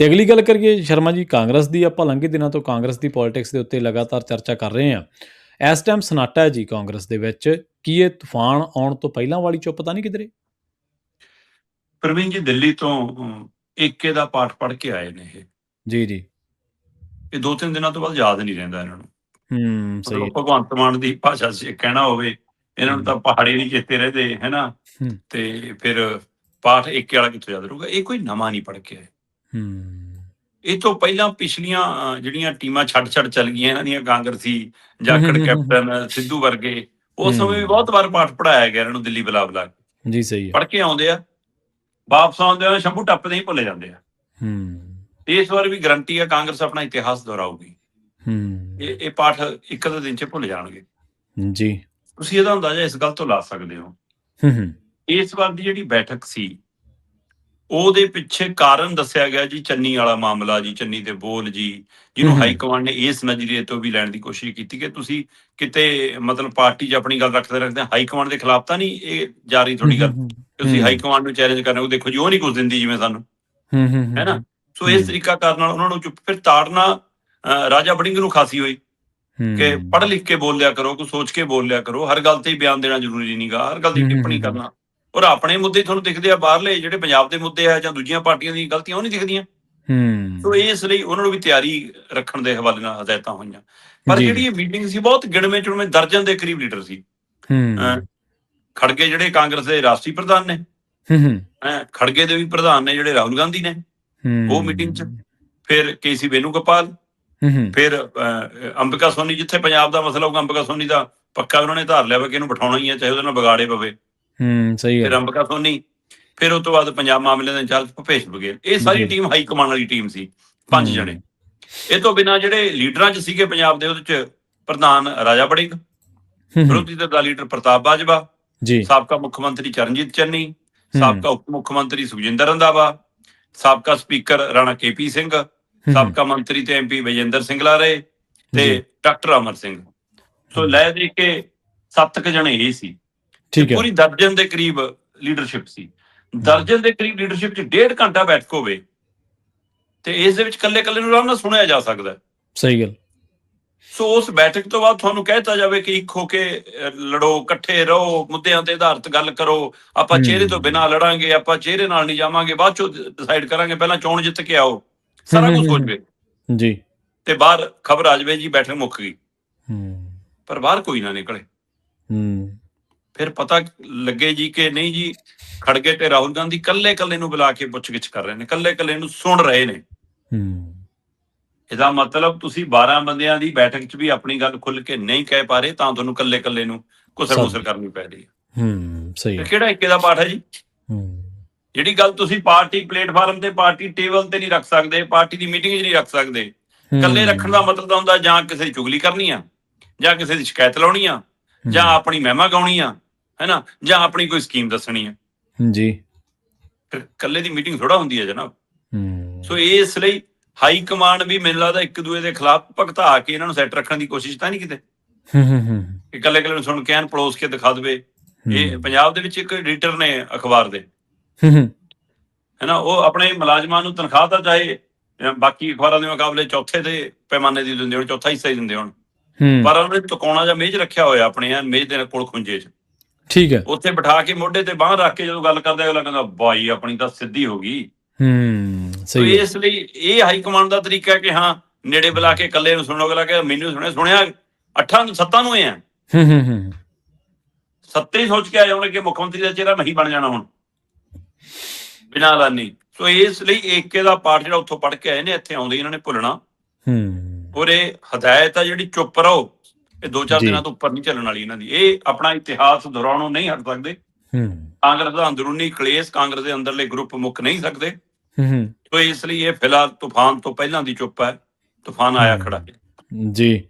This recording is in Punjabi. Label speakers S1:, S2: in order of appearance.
S1: ਤੇ ਅਗਲੀ ਗੱਲ ਕਰੀਏ ਸ਼ਰਮਾ ਜੀ ਕਾਂਗਰਸ ਦੀ ਆਪਾਂ ਲੰਘੇ ਦਿਨਾਂ ਤੋਂ ਕਾਂਗਰਸ ਦੀ ਪੋਲਿਟਿਕਸ ਦੇ ਉੱਤੇ ਲਗਾਤਾਰ ਚਰਚਾ ਕਰ ਰਹੇ ਹਾਂ। ਇਸ ਟਾਈਮ ਸਨਾਟਾ ਹੈ ਜੀ ਕਾਂਗਰਸ ਦੇ ਵਿੱਚ ਕੀ ਇਹ ਤੂਫਾਨ ਆਉਣ ਤੋਂ ਪਹਿਲਾਂ ਵਾਲੀ ਚੁੱਪ ਤਾਂ ਨਹੀਂ ਕਿਧਰੇ?
S2: ਪ੍ਰਵੀਨ ਜੀ ਦਿੱਲੀ ਤੋਂ ਏਕੇ ਦਾ ਪਾਠ ਪੜ੍ਹ ਕੇ ਆਏ ਨੇ ਇਹ।
S1: ਜੀ ਜੀ।
S2: ਇਹ ਦੋ ਤਿੰਨ ਦਿਨਾਂ ਤੋਂ ਬਾਅਦ ਯਾਦ ਨਹੀਂ ਰਹਿੰਦਾ ਇਹਨਾਂ ਨੂੰ।
S1: ਹੂੰ ਸਹੀ।
S2: ਭਗਵੰਤ ਮਾਨ ਦੀ ਭਾਸ਼ਾ 'ਚ ਕਹਿਣਾ ਹੋਵੇ ਇਹਨਾਂ ਨੂੰ ਤਾਂ ਪਹਾੜੀ ਨਹੀਂ ਚੇਤੇ ਰਹਦੇ ਹੈਨਾ। ਤੇ ਫਿਰ ਪਾਠ ਏਕੇ ਵਾਲਾ ਕਿੱਥੋਂ ਯਾਦ ਰਹੂਗਾ? ਇਹ ਕੋਈ ਨਵਾਂ ਨਹੀਂ ਪੜ੍ਹ ਕੇ ਆਏ।
S1: ਹੂੰ
S2: ਇਹ ਤੋਂ ਪਹਿਲਾਂ ਪਿਛਲੀਆਂ ਜਿਹੜੀਆਂ ਟੀਮਾਂ ਛੱਡ-ਛੱਡ ਚੱਲ ਗਈਆਂ ਇਹਨਾਂ ਦੀਆਂ ਕਾਂਗਰਸੀ ਜਾਖੜ
S1: ਹੂੰ, ਹੂੰ, ਹੂੰ,
S2: ਕੈਪਟਨ ਸਿੱਧੂ ਵਰਗੇ ਉਸ
S1: ਹੂੰ।
S2: ਸਮੇਂ ਵੀ ਬਹੁਤ ਵਾਰ ਪਾਠ ਪੜਾਇਆ ਗਿਆ ਇਹਨਾਂ ਨੂੰ ਦਿੱਲੀ ਬੁਲਾ ਬੁਲਾ ਕੇ।
S1: ਜੀ ਸਹੀ ਹੈ।
S2: ਪੜ੍ਹ ਕੇ ਆਉਂਦੇ ਆ ਵਾਪਸ ਆਉਂਦੇ ਆ ਸ਼ੰਭੂ ਟੱਪਦੇ ਹੀ ਭੁੱਲੇ ਜਾਂਦੇ ਆ।
S1: ਹੂੰ।
S2: ਇਸ ਵਾਰ ਵੀ ਗਰੰਟੀ ਆ ਕਾਂਗਰਸ ਆਪਣਾ ਇਤਿਹਾਸ ਦੁਹਰਾਊਗੀ।
S1: ਹੂੰ।
S2: ਇਹ ਇਹ ਪਾਠ ਇੱਕ ਅੱਧੇ ਦਿਨ ਚ ਭੁੱਲ ਜਾਣਗੇ।
S1: ਜੀ।
S2: ਤੁਸੀਂ ਇਹਦਾ ਅੰਦਾਜ਼ਾ ਇਸ ਗੱਲ ਤੋਂ ਲਾ ਸਕਦੇ ਹੋ।
S1: ਹੂੰ ਹੂੰ।
S2: ਇਸ ਵਾਰ ਦੀ ਜਿਹੜੀ ਬੈਠਕ ਸੀ ਉਹਦੇ ਪਿੱਛੇ ਕਾਰਨ ਦੱਸਿਆ ਗਿਆ ਜੀ ਚੰਨੀ ਵਾਲਾ ਮਾਮਲਾ ਜੀ ਚੰਨੀ ਦੇ ਬੋਲ ਜੀ ਜਿਹਨੂੰ। ਹਾਈ ਕਮਾਂਡ ਨੇ ਇਸ ਨਜ਼ਰੀਏ ਤੋਂ ਵੀ ਲੈਣ ਦੀ ਕੋਸ਼ਿਸ਼ ਕੀਤੀ ਕਿ ਤੁਸੀਂ ਕਿਤੇ ਮਤਲਬ ਪਾਰਟੀ 'ਚ ਆਪਣੀ ਗੱਲ ਰੱਖਦੇ ਰੱਖਦੇ ਹਾਈ ਕਮਾਂਡ ਦੇ ਖਿਲਾਫ ਤਾਂ ਨਹੀਂ ਇਹ ਜਾਰੀ ਤੁਹਾਡੀ ਗੱਲ ਤੁਸੀਂ। ਹਾਈ ਕਮਾਂਡ ਨੂੰ ਚੈਲੰਜ ਕਰਨਾ ਉਹ ਦੇਖੋ ਜੀ ਉਹ ਨਹੀਂ ਕੁਝ ਦਿੰਦੀ ਜਿਵੇਂ ਸਾਨੂੰ
S1: ਹੂੰ
S2: ਨਾ ਸੋ ਇਸ। ਤਰੀਕਾ ਕਰਨ ਨਾਲ ਉਹਨਾਂ ਨੂੰ ਚੁੱਪ ਫਿਰ ਤਾੜਨਾ ਰਾਜਾ ਬੜਿੰਗ ਨੂੰ ਖਾਸੀ ਹੋਈ ਕਿ ਪੜ੍ਹ ਲਿਖ ਕੇ ਬੋਲਿਆ ਕਰੋ ਕੁਝ ਸੋਚ ਕੇ ਬੋਲਿਆ ਕਰੋ ਹਰ ਗੱਲ ਤੇ ਬਿਆਨ ਦੇਣਾ ਜ਼ਰੂਰੀ ਨਹੀਂਗਾ ਹਰ ਗੱਲ ਦੀ ਟਿੱਪਣੀ। ਕਰਨਾ ਔਰ ਆਪਣੇ ਮੁੱਦੇ ਤੁਹਾਨੂੰ ਦਿਖਦੇ ਆ ਬਾਹਰਲੇ ਜਿਹੜੇ ਪੰਜਾਬ ਦੇ ਮੁੱਦੇ ਆ ਜਾਂ ਦੂਜੀਆਂ ਪਾਰਟੀਆਂ ਦੀਆਂ ਗਲਤੀਆਂ ਉਹ ਨਹੀਂ ਦਿਖਦੀਆਂ।
S1: ਹੂੰ।
S2: ਸੋ ਇਸ ਲਈ ਉਹਨਾਂ ਨੂੰ ਵੀ ਤਿਆਰੀ ਰੱਖਣ ਦੇ ਹਵਾਲੇ ਨਾਲ ਹਦਾਇਤਾਂ ਹੋਈਆਂ। ਪਰ। ਜਿਹੜੀ ਇਹ ਮੀਟਿੰਗ ਸੀ ਬਹੁਤ ਗਿਣਵੇਂ ਚੁਣਵੇਂ ਦਰਜਨ ਦੇ ਕਰੀਬ ਲੀਡਰ ਸੀ।
S1: ਹੂੰ।
S2: ਖੜਗੇ ਜਿਹੜੇ ਕਾਂਗਰਸ ਦੇ ਰਾਸ਼ਟਰੀ ਪ੍ਰਧਾਨ ਨੇ।
S1: ਹੂੰ
S2: ਖੜਗੇ ਦੇ ਵੀ ਪ੍ਰਧਾਨ ਨੇ ਜਿਹੜੇ ਰਾਹੁਲ ਗਾਂਧੀ ਨੇ।
S1: ਹੂੰ।
S2: ਉਹ meeting 'ਚ। ਫਿਰ ਕੇਸੀ ਵੇਨੂਗੋਪਾਲ
S1: ਹੂੰ ਹੂੰ।
S2: ਫਿਰ ਅੰਬਿਕਾ ਸੋਨੀ ਜਿੱਥੇ ਪੰਜਾਬ ਦਾ ਮਸਲਾ ਹੋਊਗਾ ਅੰਬਿਕਾ ਸੋਨੀ ਦਾ ਪੱਕਾ ਉਹਨਾਂ ਨੇ ਧਾਰ ਲਿਆ ਵਾ ਕਿ ਇਹਨੂੰ ਬਿਠਾਉਣਾ ਹੀ ਹੈ ਚਾਹੇ ਉਹਦੇ ਨਾਲ ਵਿਗਾੜੇ ਪਵੇ।
S1: ਹੂੰ ਸਹੀ
S2: ਫਿਰ
S1: ਹੈ
S2: ਅੰਬਿਕਾ ਸੋਨੀ ਫਿਰ ਉਸ ਤੋਂ ਬਾਅਦ ਪੰਜਾਬ ਮਾਮਲੇ ਦੇ ਇੰਚਾਰਜ ਭੁਪੇਸ਼ ਬਘੇਲ। ਇਹ ਸਾਰੀ
S1: ਜੀ।
S2: ਟੀਮ ਹਾਈ ਕਮਾਂਡ ਵਾਲੀ ਟੀਮ ਸੀ ਪੰਜ
S1: ਹੂੰ।
S2: ਜਣੇ। ਇਹ ਤੋਂ ਬਿਨਾ ਜਿਹੜੇ ਲੀਡਰਾਂ 'ਚ ਸੀਗੇ ਪੰਜਾਬ ਦੇ ਉਹਦੇ 'ਚ ਪ੍ਰਧਾਨ ਰਾਜਾ ਬੜਿੰਗ
S1: ਹੂੰ, ਹੂੰ,
S2: ਵਿਰੋਧੀ ਧਿਰ ਦਾ ਲੀਡਰ ਪ੍ਰਤਾਪ ਬਾਜਵਾ
S1: ਜੀ।
S2: ਸਾਬਕਾ ਮੁੱਖ ਮੰਤਰੀ ਚਰਨਜੀਤ ਚੰਨੀ
S1: ਹੂੰ,
S2: ਸਾਬਕਾ ਉਪ ਮੁੱਖ ਮੰਤਰੀ ਸੁਖਜਿੰਦਰ ਰੰਧਾਵਾ ਸਾਬਕਾ ਸਪੀਕਰ ਰਾਣਾ ਕੇਪੀ ਸਿੰਘ
S1: ਹੂੰ,
S2: ਸਾਬਕਾ ਮੰਤਰੀ ਤੇ ਐਮਪੀ ਵਿਜੇਂਦਰ ਸਿੰਘਲਾ ਰਹੇ
S1: ਜੀ।
S2: ਤੇ ਡਾਕਟਰ ਅਮਰ ਸਿੰਘ। ਸੋ ਲੈ ਦੇ ਕੇ ਸੱਤ ਕ ਜਣੇ ਇਹ ਸੀ।
S1: ਠੀਕ ਹੈ।
S2: ਪੂਰੀ ਦਰਜਨ ਦੇ ਕਰੀਬ ਲੀਡਰਸ਼ਿਪ ਸੀ। ਦਰਜਨ ਦੇ ਕਰੀਬ ਲੀਡਰਸ਼ਿਪ ਚ ਡੇਢ ਘੰਟਾ ਬੈਠਕ ਹੋਵੇ ਤੇ ਇਸ ਦੇ ਵਿੱਚ ਕੱਲੇ ਕੱਲੇ ਨੂੰ ਆਰਾਮ ਨਾਲ ਸੁਣਿਆ ਜਾ ਸਕਦਾ।
S1: ਸਹੀ ਗੱਲ।
S2: ਸੋ ਉਸ ਬੈਠਕ ਤੋਂ ਬਾਅਦ ਤੁਹਾਨੂੰ ਕਹਿਤਾ ਜਾਵੇ ਕਿ ਇੱਕ ਹੋ ਕੇ ਲੜੋ ਇਕੱਠੇ ਰਹੋ ਮੁੱਦਿਆਂ ਤੇ ਆਧਾਰਿਤ ਗੱਲ ਕਰੋ ਆਪਾਂ। ਚਿਹਰੇ ਤੋਂ ਬਿਨਾਂ ਲੜਾਂਗੇ ਆਪਾਂ ਚਿਹਰੇ ਨਾਲ ਨਹੀਂ ਜਾਵਾਂਗੇ ਬਾਅਦ ਚੋਂ ਡਿਸਾਈਡ ਕਰਾਂਗੇ ਪਹਿਲਾਂ ਚੋਣ ਜਿੱਤ ਕੇ ਆਓ। ਸਾਰਾ ਕੁਝ ਹੋ
S1: ਹਮ।
S2: ਜਵੇ।
S1: ਜੀ।
S2: ਤੇ ਬਾਹਰ ਖਬਰ ਆ ਜਾਵੇ ਜੀ ਬੈਠਕ ਮੁੱਕ ਗਈ।
S1: ਹੂੰ।
S2: ਪਰ ਬਾਹਰ ਕੋਈ ਨਾ ਨਿਕਲੇ।
S1: ਹੂੰ।
S2: ਫਿਰ ਪਤਾ ਲੱਗੇ ਜੀ ਕਿ ਨਹੀਂ ਜੀ ਖੜਗੇ ਤੇ ਰਾਹੁਲ ਗਾਂਧੀ ਕੱਲੇ ਕੱਲੇ ਨੂੰ ਬੁਲਾ ਕੇ ਪੁੱਛਗਿੱਛ ਕਰ ਰਹੇ ਨੇ ਕੱਲੇ ਕੱਲੇ ਨੂੰ ਸੁਣ ਰਹੇ ਨੇ।
S1: ਹੂੰ।
S2: ਇਹਦਾ ਮਤਲਬ ਤੁਸੀਂ 12 ਬੰਦਿਆਂ ਦੀ ਬੈਠਕ 'ਚ ਵੀ ਆਪਣੀ ਗੱਲ ਖੁੱਲ ਕੇ ਨਹੀਂ ਕਹਿ ਪਾ ਰਹੇ ਤਾਂ ਤੁਹਾਨੂੰ ਕੱਲੇ ਕੱਲੇ ਨੂੰ ਕੁਸਰ
S1: ਸਭ-
S2: ਮੁਸਰ ਕਰਨੀ ਪੈ ਰਹੀ ਹੈ।
S1: ਹੂੰ ਸਹੀ ਹੈ।
S2: ਕਿਹੜਾ ਇੱਕੇ ਦਾ ਪਾਠ ਹੈ ਜੀ?
S1: ਹੂੰ।
S2: ਜਿਹੜੀ ਗੱਲ ਤੁਸੀਂ ਪਾਰਟੀ ਪਲੇਟਫਾਰਮ ਤੇ ਪਾਰਟੀ ਟੇਬਲ ਤੇ ਨਹੀਂ ਰੱਖ ਸਕਦੇ ਪਾਰਟੀ ਦੀ ਮੀਟਿੰਗ 'ਚ ਨਹੀਂ ਰੱਖ ਸਕਦੇ ਇਕੱਲੇ ਰੱਖਣ ਦਾ ਮਤਲਬ ਤਾਂ ਹੁੰਦਾ ਜਾਂ ਕਿਸੇ ਦੀ ਚੁਗਲੀ ਕਰਨੀ ਆ ਜਾਂ ਕਿਸੇ ਦੀ ਸ਼ਿਕਾਇਤ ਲਾਉਣੀ ਆ ਜਾਂ ਆਪਣੀ ਮਹਿਮਾ ਗਾਉਣੀ ਆ ਹੈਨਾ? ਜਾਂ ਆਪਣੀ ਕੋਈ ਸਕੀਮ ਦੱਸਣੀ ਆ।
S1: ਜੀ।
S2: ਇਕੱਲੇ ਦੀ ਮੀਟਿੰਗ ਥੋੜਾ ਹੁੰਦੀ ਹੈ ਜਨਾਬ।
S1: ਹੂੰ।
S2: ਸੋ ਇਸ ਲਈ ਹਾਈ ਕਮਾਂਡ ਵੀ ਮੈਨੂੰ ਲੱਗਦਾ ਇੱਕ ਦੂਏ ਦੇ ਖਿਲਾਫ ਭਗਤਾ ਕੇ ਇਹਨਾਂ ਨੂੰ ਸੈੱਟ ਰੱਖਣ ਦੀ ਕੋਸ਼ਿਸ਼ ਤਾਂ ਨਹੀਂ ਕਿਤੇ।
S1: ਹੂੰ ਹੂੰ ਹੂੰ।
S2: ਕਿ ਇਕੱਲੇ ਇਕੱਲੇ ਨੂੰ ਸੁਣ ਕੇ ਐਨ ਪਲੋਸ ਕੇ ਦਿਖਾ ਦੇਵੇ। ਇਹ ਪੰਜਾਬ ਦੇ ਵਿੱਚ ਇੱਕ ਐਡੀਟਰ ਨੇ ਅਖਬਾਰ ਦੇ।
S1: ਹੂੰ ਹੂੰ,
S2: ਹੈਨਾ ਉਹ ਆਪਣੇ ਮੁਲਾਜ਼ਮਾਂ ਨੂੰ ਤਨਖਾਹ ਤਾਂ ਚਾਹੇ ਬਾਕੀ ਅਖਬਾਰਾਂ ਦੇ ਮੁਕਾਬਲੇ ਚੌਥੇ ਤੇ ਪੈਮਾਨੇ ਦੀ ਦਿੰਦੇ ਹੋਣ ਚੌਥਾ ਹਿੱਸਾ ਹੀ ਦਿੰਦੇ ਹੋਣ। ਪਰ ਉਹਨੇ ਤਕੋਣਾ ਜਾਂ ਮੇਜ਼ ਰੱਖਿਆ ਹੋਇਆ ਆਪਣੇ ਐਨ ਮੇਜ਼ ਦੇ ਕੋਲ ਖੁੰਝੇ 'ਚ।
S1: ਠੀਕ ਹੈ।
S2: ਉੱਥੇ ਬਿਠਾ ਕੇ ਮੋਢੇ ਤੇ ਬਾਹ ਰੱਖ ਕੇ ਜਦੋਂ ਗੱਲ ਕਰਦੇ ਅਗਲਾ ਕਹਿੰਦਾ ਬਾਈ ਆਪਣੀ ਤਾਂ ਸਿੱਧੀ ਹੋ ਗਈ।
S1: ਹੂੰ ਸਹੀ ਹੈ।
S2: ਇਸ ਲਈ ਇਹ ਹਾਈ ਕਮਾਂਡ ਦਾ ਤਰੀਕਾ ਹੈ ਕਿ ਹਾਂ ਨੇੜੇ ਬੁਲਾ ਕੇ ਇਕੱਲੇ ਨੂੰ ਸੁਣੋ ਅਗਲਾ ਕਿ ਮੈਨੂੰ ਸੁਣਿਆ ਸੁਣਿਆ ਅੱਠਾਂ ਨੂੰ ਸੱਤਾਂ ਨੂੰ ਆ
S1: ਹੂੰ ਹੂੰ ਹੂੰ।
S2: ਸੱਤੇ ਹੀ ਸੋਚ ਕੇ ਆਏ ਹੋਣੇ ਕਿ ਮੁੱਖ ਮੰਤਰੀ ਦਾ ਚਿਹਰਾ ਨਹੀਂ ਬਣ ਜਾਣਾ ਹੁਣ। ਬਿਨਾਂ ਐਲਾਨੀ। ਸੋ ਇਸ ਲਈ ਏਕੇ ਦਾ ਪਾਠ ਜਿਹੜਾ ਉੱਥੋਂ ਪੜ੍ਹ ਕੇ ਆਏ ਨੇ ਇੱਥੇ ਆਉਂਦੇ ਹੀ ਇਹਨਾਂ ਨੇ ਭੁੱਲਣਾ।
S1: ਹੂੰ।
S2: ਔਰ ਇਹ ਹਦਾਇਤ ਆ ਜਿਹੜੀ ਚੁੱਪ ਰਹੋ। ਇਹ ਦੋ ਚਾਰ। ਦਿਨਾਂ ਤੋਂ ਉੱਪਰ ਨਹੀਂ ਚੱਲਣ ਵਾਲੀ ਇਹਨਾਂ ਦੀ। ਇਹ ਆਪਣਾ ਇਤਿਹਾਸ ਦੁਹਰਾਉਣੋਂ ਨਹੀਂ ਹਟ ਸਕਦੇ।
S1: ਹੂੰ।
S2: ਕਾਂਗਰਸ ਦਾ ਅੰਦਰੂਨੀ ਕਲੇਸ਼ ਕਾਂਗਰਸ ਦੇ ਅੰਦਰਲੇ ਗਰੁੱਪ ਮੁੱਕ ਨਹੀਂ ਸਕਦੇ।
S1: ਹੂੰ ਹੂੰ।
S2: ਸੋ ਇਸ ਲਈ ਇਹ ਫਿਲਹਾਲ ਤੂਫਾਨ ਤੋਂ ਪਹਿਲਾਂ ਦੀ ਚੁੱਪ ਹੈ। ਤੂਫਾਨ ਆਇਆ। ਖੜਾ ਹੈ।
S1: ਜੀ।